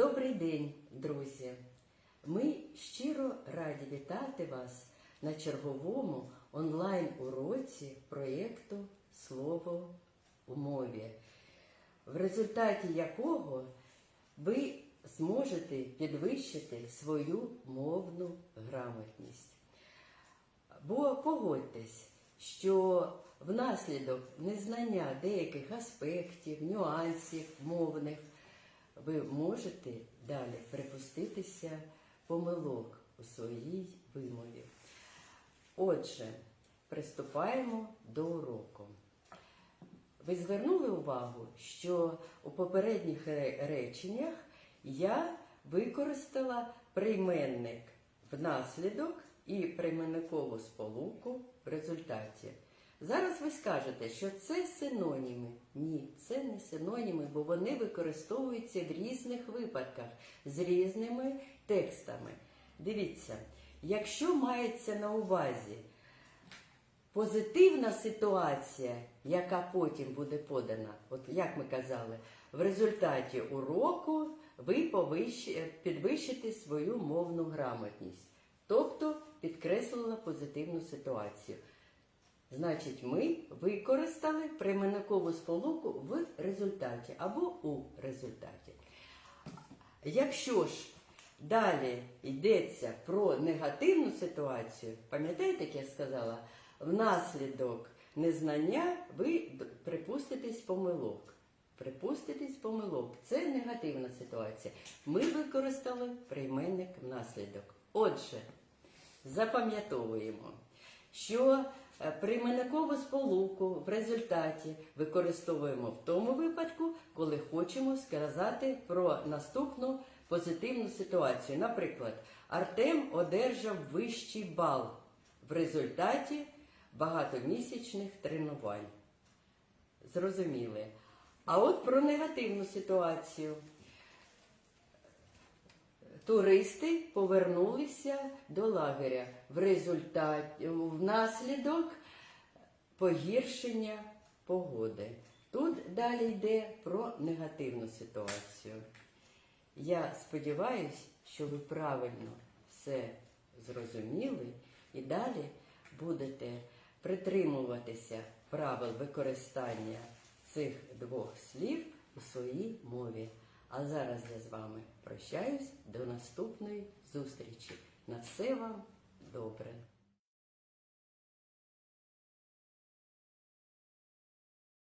Добрий день, друзі! Ми щиро раді вітати вас на черговому онлайн-уроці проєкту Слово у мові, в результаті якого ви зможете підвищити свою мовну грамотність. Бо погодьтесь, що внаслідок незнання деяких аспектів, нюансів мовних ви можете далі припуститися помилок у своїй вимові. Отже, приступаємо до уроку. Ви звернули увагу, що у попередніх реченнях я використала прийменник внаслідок і прийменникову сполуку в результаті. Зараз ви скажете, що це синоніми. Ні, це не синоніми, бо вони використовуються в різних випадках з різними текстами. Дивіться, якщо мається на увазі позитивна ситуація, яка потім буде подана, от як ми казали, в результаті уроку ви підвищите свою мовну грамотність, тобто підкреслила позитивну ситуацію. Значить, ми використали прийменникову сполуку в результаті або у результаті. Якщо ж далі йдеться про негативну ситуацію, пам'ятаєте, як я сказала, внаслідок незнання ви припуститесь помилок. Припуститесь помилок. Це негативна ситуація. Ми використали прийменник внаслідок. Отже, запам'ятовуємо, що прийменникову сполуку в результаті використовуємо в тому випадку, коли хочемо сказати про наступну позитивну ситуацію. Наприклад, Артем одержав вищий бал в результаті багатомісячних тренувань. Зрозуміли. А от про негативну ситуацію. Туристи повернулися до лагеря в результаті внаслідок погіршення погоди. Тут далі йде про негативну ситуацію. Я сподіваюся, що ви правильно все зрозуміли і далі будете притримуватися правил використання цих двох слів у своїй мові. А зараз я з вами прощаюсь до наступної зустрічі. На все вам добре!